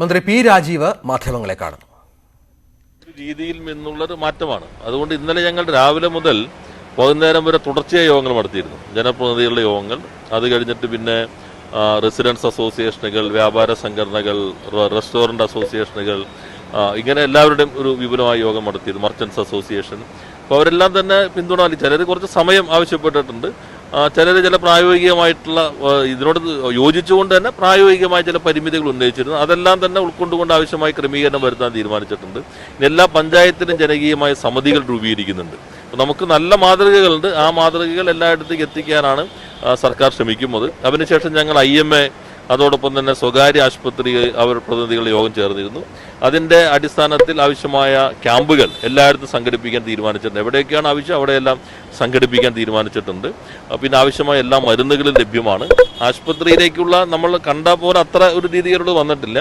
മന്ത്രി പി രാജീവ് മാധ്യമങ്ങളെ കാണുന്നു. രീതിയിൽ നിന്നുള്ളൊരു മാറ്റമാണ്. അതുകൊണ്ട് ഇന്നലെ ഞങ്ങൾ രാവിലെ മുതൽ വൈകുന്നേരം വരെ തുടർച്ചയായ യോഗങ്ങൾ നടത്തിയിരുന്നു. ജനപ്രതിനിധികളുടെ യോഗങ്ങൾ അത് കഴിഞ്ഞിട്ട് പിന്നെ റെസിഡൻസ് അസോസിയേഷനുകൾ വ്യാപാര സംഘടനകൾ റെസ്റ്റോറന്റ് അസോസിയേഷനുകൾ ഇങ്ങനെ എല്ലാവരുടെയും ഒരു വിപുലമായ യോഗം നടത്തിയിരുന്നു. മർച്ചൻസ് അസോസിയേഷൻ അപ്പോൾ അവരെല്ലാം തന്നെ പിന്തുണ ചിലർ കുറച്ച് സമയം ആവശ്യപ്പെട്ടിട്ടുണ്ട്. ചിലർ ചില പ്രായോഗികമായിട്ടുള്ള ഇതിനോട് യോജിച്ചുകൊണ്ട് തന്നെ പ്രായോഗികമായ ചില പരിമിതികൾ ഉന്നയിച്ചിരുന്നു. അതെല്ലാം തന്നെ ഉൾക്കൊണ്ടുകൊണ്ട് ആവശ്യമായി ക്രമീകരണം വരുത്താൻ തീരുമാനിച്ചിട്ടുണ്ട്. എല്ലാ പഞ്ചായത്തിലും ജനകീയമായ സമിതികൾ രൂപീകരിക്കുന്നുണ്ട്. നമുക്ക് നല്ല മാതൃകകളുണ്ട്. ആ മാതൃകകൾ എല്ലായിടത്തേക്ക് എത്തിക്കാനാണ് സർക്കാർ ശ്രമിക്കുന്നത്. അതിനുശേഷം ഞങ്ങൾ ഐ അതോടൊപ്പം തന്നെ സ്വകാര്യ ആശുപത്രി അവർ പ്രതിനിധികൾ യോഗം ചേർന്നിരുന്നു. അതിന്റെ അടിസ്ഥാനത്തിൽ ആവശ്യമായ ക്യാമ്പുകൾ എല്ലായിടത്തും സംഘടിപ്പിക്കാൻ തീരുമാനിച്ചിട്ടുണ്ട്. എവിടെയൊക്കെയാണ് ആവശ്യം? അവിടെയെല്ലാം സംഘടിപ്പിക്കാൻ തീരുമാനിച്ചിട്ടുണ്ട്. പിന്നെ ആവശ്യമായ എല്ലാ മരുന്നുകളും ലഭ്യമാണ്. ആശുപത്രിയിലേക്കുള്ള നമ്മൾ കണ്ട പോലെ അത്ര ഒരു രീതികളോട് വന്നിട്ടില്ല.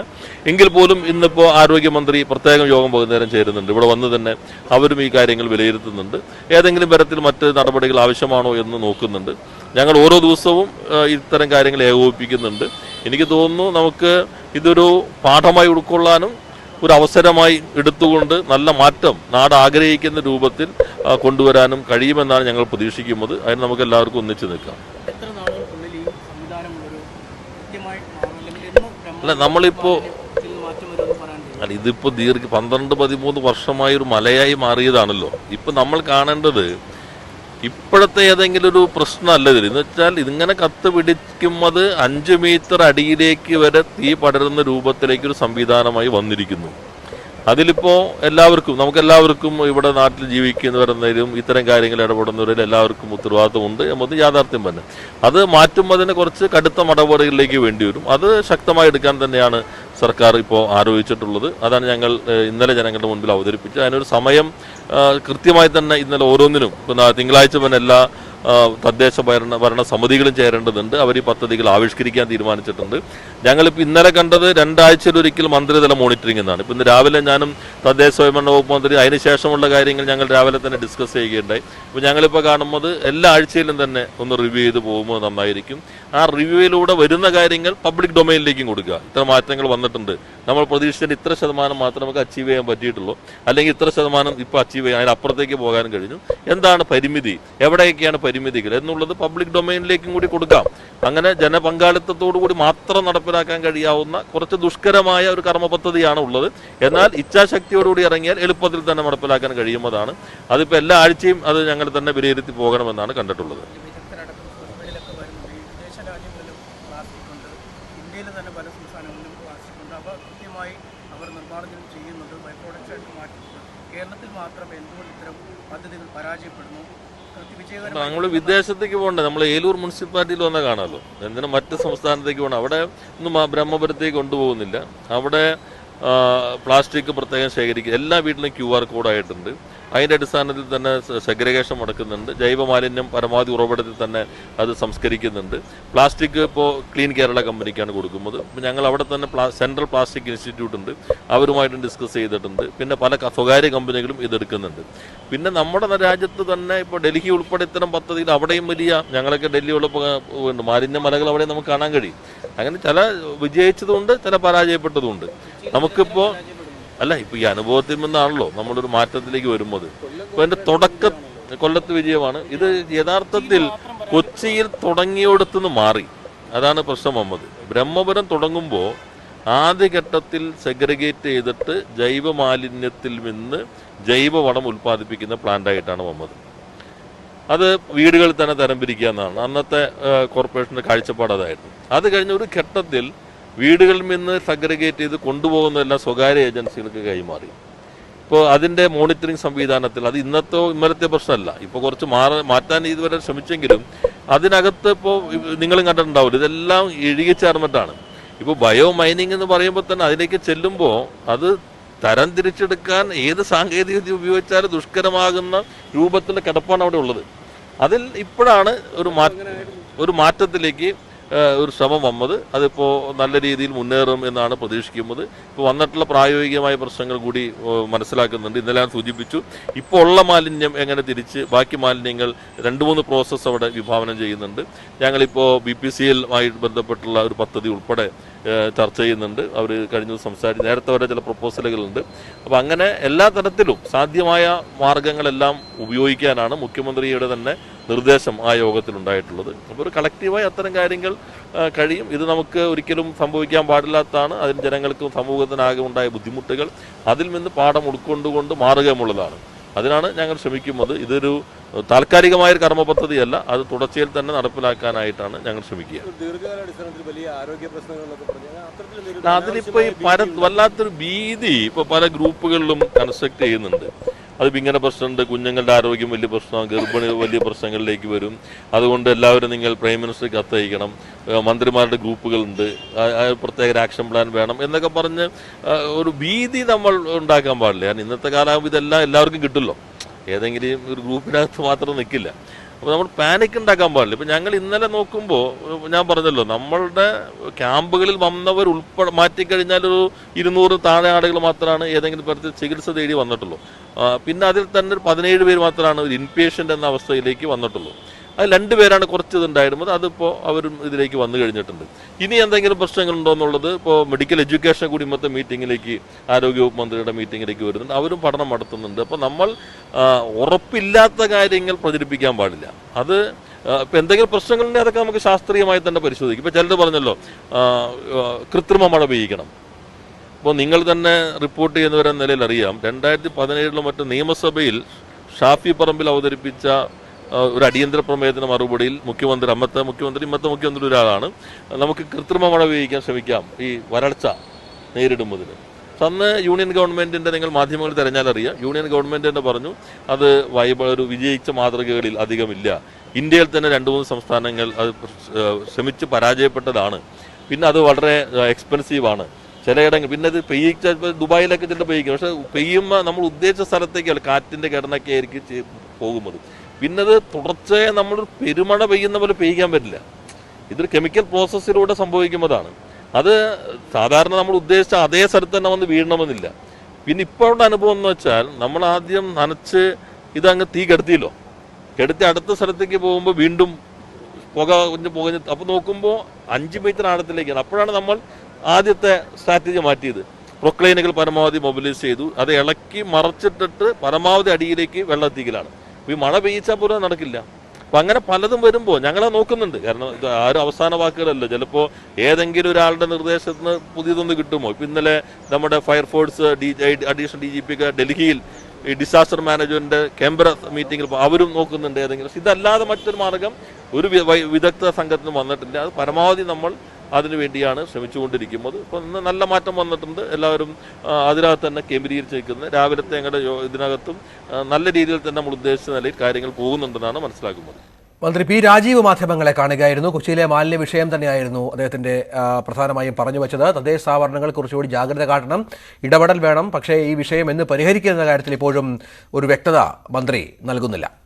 എങ്കിൽ പോലും ഇന്നിപ്പോൾ ആരോഗ്യമന്ത്രി പ്രത്യേകം യോഗം വൈകുന്നേരം ചേരുന്നുണ്ട്. ഇവിടെ വന്ന് തന്നെ അവരും ഈ കാര്യങ്ങൾ വിലയിരുത്തുന്നുണ്ട്. ഏതെങ്കിലും തരത്തിൽ മറ്റ് നടപടികൾ ആവശ്യമാണോ എന്ന് നോക്കുന്നുണ്ട്. ഞങ്ങൾ ഓരോ ദിവസവും ഇത്തരം കാര്യങ്ങൾ ഏകോപിപ്പിക്കുന്നുണ്ട്. എനിക്ക് തോന്നുന്നു നമുക്ക് ഇതൊരു പാഠമായി ഉൾക്കൊള്ളാനും ഒരു അവസരമായി എടുത്തുകൊണ്ട് നല്ല മാറ്റം നാട് ആഗ്രഹിക്കുന്ന രൂപത്തിൽ കൊണ്ടുവരാനും കഴിയുമെന്നാണ് ഞങ്ങൾ പ്രതീക്ഷിക്കുന്നത്. അതിന് നമുക്ക് എല്ലാവർക്കും ഒന്നിച്ചു നിൽക്കാം. അല്ല നമ്മളിപ്പോൾ അല്ല ഇതിപ്പോൾ ദീർഘ പന്ത്രണ്ട് പതിമൂന്ന് വർഷമായി ഒരു മലയായി മാറിയതാണല്ലോ. ഇപ്പം നമ്മൾ കാണേണ്ടത് ഇപ്പോഴത്തെ ഏതെങ്കിലും ഒരു പ്രശ്നമല്ല ഇതിൽ എന്ന് വെച്ചാൽ ഇതിങ്ങനെ കത്ത് പിടിക്കുന്നത് അഞ്ച് മീറ്റർ അടിയിലേക്ക് വരെ തീ പടരുന്ന രൂപത്തിലേക്ക് ഒരു സംവിധാനമായി വന്നിരിക്കുന്നു. അതിലിപ്പോൾ എല്ലാവർക്കും നമുക്ക് എല്ലാവർക്കും ഇവിടെ നാട്ടിൽ ജീവിക്കുന്നവരെന്നതിലും ഇത്തരം കാര്യങ്ങൾ ഇടപെടുന്നവരിൽ എല്ലാവർക്കും ഉത്തരവാദിത്വമുണ്ട് എന്നത് യാഥാർത്ഥ്യം തന്നെ. അത് മാറ്റുന്നതിന് കുറച്ച് കടുത്ത നടപടികളിലേക്ക് വേണ്ടി വരും. അത് ശക്തമായി എടുക്കാൻ തന്നെയാണ് സർക്കാർ ഇപ്പോൾ ആരോപിച്ചിട്ടുള്ളത്. അതാണ് ഞങ്ങൾ ഇന്നലെ ജനങ്ങളുടെ മുൻപിൽ അവതരിപ്പിച്ചത്. അതിനൊരു സമയം കൃത്യമായി തന്നെ ഇന്നലെ ഓരോന്നിനും തിങ്കളാഴ്ച തന്നെ എല്ലാ തദ്ദേശ ഭരണ ഭരണ സമിതികളും ചേരേണ്ടതുണ്ട്. അവർ ഈ പദ്ധതികൾ ആവിഷ്കരിക്കാൻ തീരുമാനിച്ചിട്ടുണ്ട്. ഞങ്ങളിപ്പോൾ ഇന്നലെ കണ്ടത് രണ്ടാഴ്ചയിലൊരിക്കൽ മന്ത്രിതല മോണിറ്ററിംഗ് എന്നാണ്. ഇപ്പം ഇന്ന് രാവിലെ ഞാനും തദ്ദേശ സ്വയംഭരണ വകുപ്പ് മന്ത്രി അതിനുശേഷമുള്ള കാര്യങ്ങൾ ഞങ്ങൾ രാവിലെ തന്നെ ഡിസ്കസ് ചെയ്യുകയുണ്ടായി. അപ്പോൾ ഞങ്ങളിപ്പോൾ കാണുന്നത് എല്ലാ ആഴ്ചയിലും തന്നെ ഒന്ന് റിവ്യൂ ചെയ്ത് പോകുമ്പോൾ നന്നായിരിക്കും. ആ റിവ്യൂയിലൂടെ വരുന്ന കാര്യങ്ങൾ പബ്ലിക് ഡൊമൈനിലേക്കും കൊടുക്കുക. ഇത്ര മാറ്റങ്ങൾ വന്നിട്ടുണ്ട്. നമ്മൾ പ്രതീക്ഷിച്ചതിന് ഇത്ര ശതമാനം മാത്രമേ നമുക്ക് അച്ചീവ് ചെയ്യാൻ പറ്റിയിട്ടുള്ളൂ. അല്ലെങ്കിൽ ഇത്ര ശതമാനം ഇപ്പോൾ അച്ചീവ് ചെയ്യാൻ അതിനപ്പുറത്തേക്ക് പോകാൻ കഴിഞ്ഞു. എന്താണ് പരിമിതി? എവിടെയൊക്കെയാണ് പരിമിതികൾ? എന്നുള്ളത് പബ്ലിക് ഡൊമൈനിലേക്കും കൂടി കൊടുക്കാം. അങ്ങനെ ജനപങ്കാളിത്തത്തോടു കൂടി മാത്രം നടപ്പിലാക്കാൻ കഴിയാവുന്ന കുറച്ച് ദുഷ്കരമായ ഒരു കർമ്മ പദ്ധതിയാണ് ഉള്ളത്. എന്നാൽ ഇച്ഛാശക്തിയോടുകൂടി ഇറങ്ങിയാൽ എളുപ്പത്തിൽ തന്നെ നടപ്പിലാക്കാൻ കഴിയുന്നതാണ്. അതിപ്പോൾ എല്ലാ ആഴ്ചയും അത് ഞങ്ങൾ തന്നെ വിലയിരുത്തി പോകണമെന്നാണ് കണ്ടിട്ടുള്ളത് വിദഗ്ധരടക്കം സൂചനയിലൊക്കെ വരുന്നത് ഈ വിദേശ രാജ്യങ്ങളിലും പ്ലാസ്റ്റിക് ഉണ്ട് ഇന്ത്യയിൽ തന്നെ പല സംസ്ഥാനങ്ങളിലും പ്ലാസ്റ്റിക് ഉണ്ട് അപ്പോൾ കൃത്യമായി അവർ നിർമ്മാർജനം ചെയ്യുന്നുണ്ട് ബൈ പ്രോഡക്റ്റ്സ് ആയിട്ട് മാറ്റുന്നുണ്ട് കേരളത്തിൽ മാത്രം എന്തുകൊണ്ട് ഇത്തരം പദ്ധതികൾ പരാജയപ്പെടുന്നു? നമ്മൾ വിദേശത്തേക്ക് പോകണ്ടേ? നമ്മൾ ഏലൂർ മുനിസിപ്പാലിറ്റിയിൽ വന്നാൽ കാണാമല്ലോ എന്തിനാ മറ്റ് സംസ്ഥാനത്തേക്ക് പോകണം? അവിടെ ഒന്നും ബ്രഹ്മപുരത്തേക്ക് കൊണ്ടുപോകുന്നില്ല. അവിടെ പ്ലാസ്റ്റിക് പ്രത്യേകം ശേഖരിക്കുക. എല്ലാ വീട്ടിലും ക്യു ആർ കോഡായിട്ടുണ്ട് അതിന്റെ അടിസ്ഥാനത്തിൽ തന്നെ സെഗ്രിഗേഷൻ ജൈവ മാലിന്യം പരമാവധി ഉറവിടത്തിൽ തന്നെ അത് സംസ്കരിക്കുന്നുണ്ട്. പ്ലാസ്റ്റിക് ഇപ്പോൾ ക്ലീൻ കേരള കമ്പനിക്കാണ് കൊടുക്കുന്നത്. ഞങ്ങൾ അവിടെ തന്നെ സെൻട്രൽ പ്ലാസ്റ്റിക് ഇൻസ്റ്റിറ്റ്യൂട്ട് ഉണ്ട്. അവരുമായിട്ടും ഡിസ്കസ് ചെയ്തിട്ടുണ്ട്. പിന്നെ പല സ്വകാര്യ കമ്പനികളും ഇതെടുക്കുന്നുണ്ട് പിന്നെ നമ്മുടെ രാജ്യത്ത് തന്നെ ഇപ്പോൾ ഡൽഹി ഉൾപ്പെടെ ഇത്തരം പദ്ധതിയിൽ അവിടെയും വലിയ ഞങ്ങളൊക്കെ ഡൽഹി ഉള്ളപ്പോൾ ഉണ്ട് മാലിന്യ മലകൾ അവിടെ നമുക്ക് കാണാൻ കഴിയും. അങ്ങനെ ചില വിജയിച്ചതുണ്ട് ചില പരാജയപ്പെട്ടതുകൊണ്ട് നമുക്കിപ്പോൾ അല്ല ഇപ്പൊ ഈ അനുഭവത്തിൽ നിന്നാണല്ലോ നമ്മളൊരു മാറ്റത്തിലേക്ക് വരുമ്പോൾ ഇപ്പൊ എന്റെ തുടക്ക കൊല്ലത്ത് വിജയമാണ്. ഇത് യഥാർത്ഥത്തിൽ കൊച്ചിയിൽ തുടങ്ങിയോടത്തുനിന്ന് മാറി. അതാണ് പ്രശ്നം വന്നത്. ബ്രഹ്മപുരം തുടങ്ങുമ്പോൾ ആദ്യഘട്ടത്തിൽ സെഗ്രിഗേറ്റ് ചെയ്തിട്ട് ജൈവ മാലിന്യത്തിൽ നിന്ന് ജൈവവളം ഉൽപ്പാദിപ്പിക്കുന്ന പ്ലാന്റായിട്ടാണ് വന്നത്. അത് വീടുകളിൽ തന്നെ തരം പിരിക്കുക എന്നാണ്. അന്നത്തെ കോർപ്പറേഷന്റെ കാഴ്ചപ്പാട് അതായിരുന്നു. അത് കഴിഞ്ഞ ഒരു ഘട്ടത്തിൽ വീടുകളിൽ നിന്ന് സഗ്രഗേറ്റ് ചെയ്ത് കൊണ്ടുപോകുന്നതെല്ലാം സ്വകാര്യ ഏജൻസികൾക്ക് കൈമാറി. ഇപ്പോൾ അതിന്റെ മോണിറ്ററിംഗ് സംവിധാനത്തിൽ അത് ഇന്നത്തെ ഇന്നലത്തെ പ്രശ്നമല്ല. ഇപ്പോൾ കുറച്ച് മാറ മാറ്റാൻ ഇതുവരെ ശ്രമിച്ചെങ്കിലും അതിനകത്ത് ഇപ്പോൾ നിങ്ങളും കണ്ടിട്ടുണ്ടാവില്ല. ഇതെല്ലാം ഇഴുകി ചേർന്നിട്ടാണ്. ഇപ്പോൾ ബയോ മൈനിങ് എന്ന് പറയുമ്പോൾ തന്നെ അതിലേക്ക് ചെല്ലുമ്പോൾ അത് തരം തിരിച്ചെടുക്കാൻ ഏത് സാങ്കേതിക വിദ്യ ഉപയോഗിച്ചാലും ദുഷ്കരമാകുന്ന രൂപത്തിലുള്ള കിടപ്പാണ് അവിടെ ഉള്ളത്. അതിൽ ഇപ്പോഴാണ് ഒരു മാറ്റ ഒരു മാറ്റത്തിലേക്ക് ഒരു ശ്രമം വന്നത്. അതിപ്പോൾ നല്ല രീതിയിൽ മുന്നേറും എന്നാണ് പ്രതീക്ഷിക്കുന്നത്. ഇപ്പോൾ വന്നിട്ടുള്ള പ്രായോഗികമായ പ്രശ്നങ്ങൾ കൂടി മനസ്സിലാക്കുന്നുണ്ട്. ഇന്നലെ ഞാൻ സൂചിപ്പിച്ചു ഇപ്പോൾ ഉള്ള മാലിന്യം എങ്ങനെ തിരിച്ച് ബാക്കി മാലിന്യങ്ങൾ രണ്ട് മൂന്ന് പ്രോസസ്സ് അവിടെ വിഭാവനം ചെയ്യുന്നുണ്ട്. ഞങ്ങളിപ്പോൾ ബി പി സി എല്ലുമായി ബന്ധപ്പെട്ടുള്ള ഒരു പദ്ധതി ഉൾപ്പെടെ ചർച്ച ചെയ്യുന്നുണ്ട്. അവർ കഴിഞ്ഞ സംസാരിച്ച്. നേരത്തെ വരെ ചില പ്രപ്പോസലുകളുണ്ട് അപ്പോൾ അങ്ങനെ എല്ലാ തരത്തിലും സാധ്യമായ മാർഗങ്ങളെല്ലാം ഉപയോഗിക്കാനാണ് മുഖ്യമന്ത്രിയുടെ തന്നെ നിർദ്ദേശം ആ യോഗത്തിൽ ഉണ്ടായിട്ടുള്ളത് അപ്പോൾ ഒരു കളക്റ്റീവായി അത്തരം കാര്യങ്ങൾ കഴിയും. ഇത് നമുക്ക് ഒരിക്കലും സംഭവിക്കാൻ പാടില്ലാത്തതാണ്. അതിന് ജനങ്ങൾക്കും സമൂഹത്തിനാകെ ഉണ്ടായ ബുദ്ധിമുട്ടുകൾ അതിൽ നിന്ന് പാഠം ഉൾക്കൊണ്ടുകൊണ്ട് മാറുകയുമുള്ളതാണ് അതിനാണ് ഞങ്ങൾ ശ്രമിക്കുന്നത്. ഇതൊരു താൽക്കാലികമായ ഒരു കർമ്മ പദ്ധതിയല്ല അത് തുടർച്ചയിൽ തന്നെ നടപ്പിലാക്കാനായിട്ടാണ് ഞങ്ങൾ ശ്രമിക്കുക. അതിലിപ്പോ ഈ പര വല്ലാത്തൊരു ഭീതി ഇപ്പൊ പല ഗ്രൂപ്പുകളിലും കൺസ്ട്രക്ട് ചെയ്യുന്നുണ്ട്. അത് ഇങ്ങനെ പ്രശ്നമുണ്ട് കുഞ്ഞുങ്ങളുടെ ആരോഗ്യം വലിയ പ്രശ്നമാണ് ഗർഭിണി വലിയ പ്രശ്നങ്ങളിലേക്ക് വരും. അതുകൊണ്ട് എല്ലാവരും നിങ്ങൾ പ്രൈം മിനിസ്റ്റർ കത്തയക്കണം. മന്ത്രിമാരുടെ ഗ്രൂപ്പുകളുണ്ട്. പ്രത്യേക ആക്ഷൻ പ്ലാൻ വേണം എന്നൊക്കെ പറഞ്ഞ് ഒരു ഭീതി നമ്മൾ ഉണ്ടാക്കാൻ പാടില്ല. കാരണം ഇന്നത്തെ കാലം ഇതെല്ലാം എല്ലാവർക്കും കിട്ടുമല്ലോ. ഏതെങ്കിലും ഒരു ഗ്രൂപ്പിനകത്ത് മാത്രം നിൽക്കില്ല. അപ്പോൾ നമ്മൾ പാനിക് ഉണ്ടാക്കാൻ പാടില്ല. ഇപ്പം ഞങ്ങൾ ഇന്നലെ നോക്കുമ്പോൾ ഞാൻ പറഞ്ഞല്ലോ നമ്മളുടെ ക്യാമ്പുകളിൽ വന്നവർ ഉൾപ്പെടെ മാറ്റിക്കഴിഞ്ഞാൽ ഒരു ഇരുന്നൂറ് താഴെ ആളുകൾ മാത്രമാണ് ഏതെങ്കിലും തരത്തിൽ ചികിത്സ തേടി വന്നിട്ടുള്ളൂ. പിന്നെ അതിൽ തന്നെ ഒരു പതിനേഴ് പേര് മാത്രമാണ് ഒരു ഇൻപേഷ്യന്റ് എന്ന അവസ്ഥയിലേക്ക് വന്നിട്ടുള്ളൂ. അത് രണ്ടുപേരാണ് കുറച്ച് ഇതുണ്ടായിരുന്നത്. അതിപ്പോൾ അവരും ഇതിലേക്ക് വന്നു കഴിഞ്ഞിട്ടുണ്ട്. ഇനി എന്തെങ്കിലും പ്രശ്നങ്ങളുണ്ടോ എന്നുള്ളത് ഇപ്പോൾ മെഡിക്കൽ എഡ്യൂക്കേഷൻ കൂടി ഇന്നത്തെ മീറ്റിങ്ങിലേക്ക് ആരോഗ്യവകുപ്പ് മന്ത്രിയുടെ മീറ്റിങ്ങിലേക്ക് വരുന്നുണ്ട്. അവരും പഠനം നടത്തുന്നുണ്ട്. അപ്പോൾ നമ്മൾ ഉറപ്പില്ലാത്ത കാര്യങ്ങൾ പ്രചരിപ്പിക്കാൻ പാടില്ല. അത് ഇപ്പം എന്തെങ്കിലും പ്രശ്നങ്ങളുണ്ടെങ്കിൽ അതൊക്കെ നമുക്ക് ശാസ്ത്രീയമായി തന്നെ പരിശോധിക്കും. ഇപ്പോൾ ചിലർ പറഞ്ഞല്ലോ കൃത്രിമ മഴ പെയ്യിക്കണം. ഇപ്പോൾ നിങ്ങൾ തന്നെ റിപ്പോർട്ട് ചെയ്യുന്നവരെന്ന നിലയിൽ അറിയാം. രണ്ടായിരത്തി പതിനേഴിലും മറ്റ് നിയമസഭയിൽ ഷാഫി പറമ്പിൽ അവതരിപ്പിച്ച ഒരു അടിയന്തര പ്രമേയത്തിന് മറുപടിയിൽ മുഖ്യമന്ത്രി അമ്മത്തെ മുഖ്യമന്ത്രി ഇമ്മത്തെ മുഖ്യമന്ത്രി ഒരാളാണ്. നമുക്ക് കൃത്രിമ മഴ ഉപയോഗിക്കാൻ ശ്രമിക്കാം ഈ വരൾച്ച പക്ഷെ അന്ന് യൂണിയൻ ഗവൺമെന്റിന്റെ നിങ്ങൾ മാധ്യമങ്ങൾ തെരഞ്ഞാലറിയാം യൂണിയൻ ഗവൺമെന്റ് തന്നെ പറഞ്ഞു അത് വൈബ ഒരു വിജയിച്ച മാതൃകകളിൽ അധികമില്ല. ഇന്ത്യയിൽ തന്നെ രണ്ട് മൂന്ന് സംസ്ഥാനങ്ങൾ അത് ശ്രമിച്ച് പരാജയപ്പെട്ടതാണ്. പിന്നെ അത് വളരെ എക്സ്പെൻസീവാണ് ചിലയിടങ്ങൾ പിന്നെ അത് പെയ്യിച്ച ദുബായിലൊക്കെ ചിലപ്പോൾ പെയ്യിക്കും. പക്ഷെ പെയ്യുമ്പോൾ നമ്മൾ ഉദ്ദേശിച്ച സ്ഥലത്തേക്കല്ല കാറ്റിന്റെ ഘടനയൊക്കെ ആയിരിക്കും പോകുന്നത്. പിന്നെ അത് തുടർച്ചയായി നമ്മൾ പെരുമഴ പെയ്യുന്ന പോലെ പെയ്യിക്കാൻ പറ്റില്ല. ഇതൊരു കെമിക്കൽ പ്രോസസ്സിലൂടെ സംഭവിക്കുന്നതാണ് അത് സാധാരണ നമ്മൾ ഉദ്ദേശിച്ച അതേ സ്ഥലത്ത് തന്നെ വന്ന് വീഴണമെന്നില്ല. പിന്നെ ഇപ്പോഴുള്ള അനുഭവം എന്ന് വെച്ചാൽ നമ്മൾ ആദ്യം നനച്ച് ഇതങ്ങ് തീ കെടുത്തിയല്ലോ. കെടുത്തി അടുത്ത സ്ഥലത്തേക്ക് പോകുമ്പോൾ വീണ്ടും പുക കുഞ്ഞ് പുകഞ്ഞ് അപ്പോൾ നോക്കുമ്പോൾ അഞ്ച് മീറ്റർ ആഴത്തിലേക്കാണ്. അപ്പോഴാണ് നമ്മൾ ആദ്യത്തെ സ്ട്രാറ്റജി മാറ്റിയത്. പ്രൊക്ലൈനുകൾ പരമാവധി മൊബിലൈസ് ചെയ്തു. അത് ഇളക്കി മറച്ചിട്ടിട്ട് പരമാവധി അടിയിലേക്ക് വെള്ളം എത്തിക്കലാണ് അപ്പോൾ ഈ മഴ പെയ്യിച്ചാൽ പോലും നടക്കില്ല. അപ്പം അങ്ങനെ പലതും വരുമ്പോൾ ഞങ്ങളെ നോക്കുന്നുണ്ട്. കാരണം ഇത് ആരും അവസാന വാക്കുകളല്ല. ചിലപ്പോൾ ഏതെങ്കിലും ഒരാളുടെ നിർദ്ദേശത്തിന് പുതിയതൊന്നും കിട്ടുമോ? ഇപ്പം ഇന്നലെ നമ്മുടെ fire force D additional D G P ഒക്കെ ഡൽഹിയിൽ ഈ ഡിസാസ്റ്റർ മാനേജ്മെന്റ് കേന്ദ്ര മീറ്റിംഗിൽ അവരും നോക്കുന്നുണ്ട് ഏതെങ്കിലും. ഇതല്ലാതെ മറ്റൊരു മാർഗം ഒരു വിദഗ്ധ സംഘത്തിന് വന്നിട്ടില്ല. അത് പരമാവധി നമ്മൾ അതിനു വേണ്ടിയാണ് ശ്രമിച്ചുകൊണ്ടിരിക്കുന്നത്. ഇപ്പം ഇന്ന് നല്ല മാറ്റം വന്നിട്ടുണ്ട്. എല്ലാവരും അതിനകത്ത് തന്നെ കേന്ദ്രീകരിച്ചിരിക്കുന്നത്. രാവിലത്തെ ഞങ്ങളുടെ ഇതിനകത്തും നല്ല രീതിയിൽ തന്നെ നമ്മൾ ഉദ്ദേശിച്ച നിലയിൽ കാര്യങ്ങൾ പോകുന്നുണ്ടെന്നാണ് മനസ്സിലാക്കുന്നത്. മന്ത്രി പി രാജീവ് മാധ്യമങ്ങളെ കാണുകയായിരുന്നു. കൊച്ചിയിലെ മാലിന്യ വിഷയം തന്നെയായിരുന്നു അദ്ദേഹത്തിന്റെ ആ, പ്രധാനമായും പറഞ്ഞു വെച്ചത്. തദ്ദേശ സ്ഥാപനങ്ങൾ കുറച്ചുകൂടി ജാഗ്രത കാട്ടണം. ഇടപെടൽ വേണം. പക്ഷേ ഈ വിഷയം എന്ന് പരിഹരിക്കുന്ന കാര്യത്തിൽ ഇപ്പോഴും ഒരു വ്യക്തത മന്ത്രി നൽകുന്നില്ല.